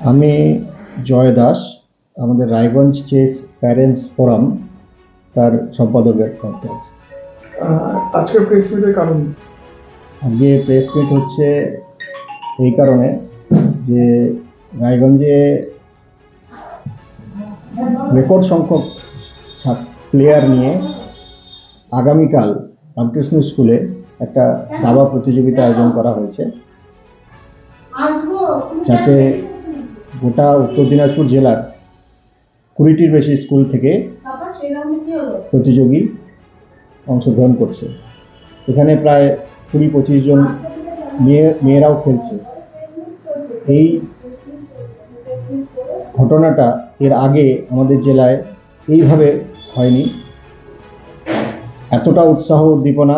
আমি জয় দাস আমাদের Raiganj chess parents forum তার সম্পাদকের দায়িত্বে আছে। আহ, আজকের প্রেস মিটের কারণ আজকে প্রেস মিট হচ্ছে এই কারণে যে রায়গঞ্জে রেকর্ড সংখ্যক প্লেয়ার নিয়ে আগামীকাল রামকৃষ্ণ স্কুলে একটা দাবা প্রতিযোগিতা আয়োজন করা হয়েছে। যাতে গোটা উত্তর দিনাজপুর জেলার কুড়িটির বেশি স্কুল থেকে প্রতিযোগী অংশগ্রহণ করছে। এখানে প্রায় কুড়ি পঁচিশ জন মেয়ে মেয়েরাও খেলছে। এই ঘটনাটা এর আগে আমাদের জেলায় এইভাবে হয়নি। এতটা উৎসাহ উদ্দীপনা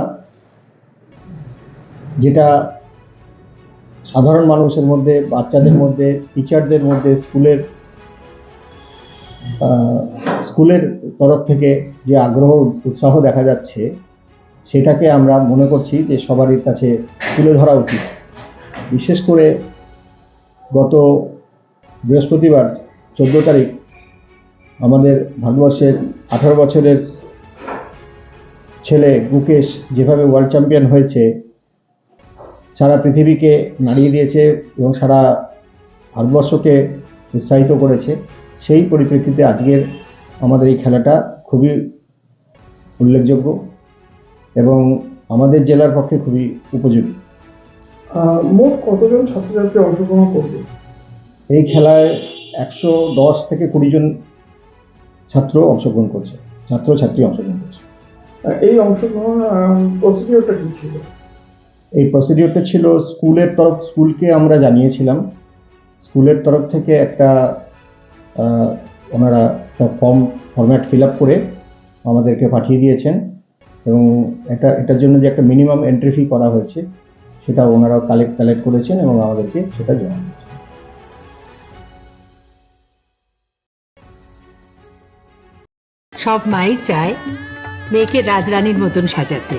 যেটা সাধারণ মানুষের মধ্যে, বাচ্চাদের মধ্যে টিচারদের মধ্যে, স্কুলের স্কুলের তরফ থেকে যে আগ্রহ, উৎসাহ দেখা যাচ্ছে, সেটাকে আমরা মনে করছি যে সবারই কাছে তুলে ধরা উচিত। বিশেষ করে গত বৃহস্পতিবার, চোদ্দ তারিখ, আমাদের ভারতবর্ষের আঠারো বছরের ছেলে গুকেশ যেভাবে ওয়ার্ল্ড চ্যাম্পিয়ন হয়েছে সারা পৃথিবীকে নাড়িয়ে দিয়েছে এবং সারা ভারতবর্ষকে উৎসাহিত করেছে। সেই পরিপ্রেক্ষিতে আজকের আমাদের এই খেলাটা খুবই উল্লেখযোগ্য এবং আমাদের জেলার পক্ষে খুবই উপযোগী। মোট কতজন ছাত্রছাত্রী অংশগ্রহণ করবে? এই খেলায় একশো দশ থেকে কুড়ি জন ছাত্র অংশগ্রহণ করছে ছাত্র ছাত্রী অংশগ্রহণ করছে। এই অংশগ্রহণ প্রসিডিওরটা কি ছিল? এই প্রসিডিওরটা ছিল স্কুলের তরফ, স্কুলকে আমরা জানিয়েছিলাম। স্কুলের তরফ থেকে একটা ওনারা একটা ফর্ম ফর্ম্যাট ফিল আপ করে আমাদেরকে পাঠিয়ে দিয়েছেন এবং এটা, এটার জন্য যে একটা মিনিমাম এন্ট্রি ফি করা হয়েছে, সেটা ওনারা কালেক্ট কালেক্ট করেছেন এবং আমাদেরকে সেটা জমা দিয়েছেন। সব মাই চায় মেয়েকে রাজরানীর মতন সাজাতে।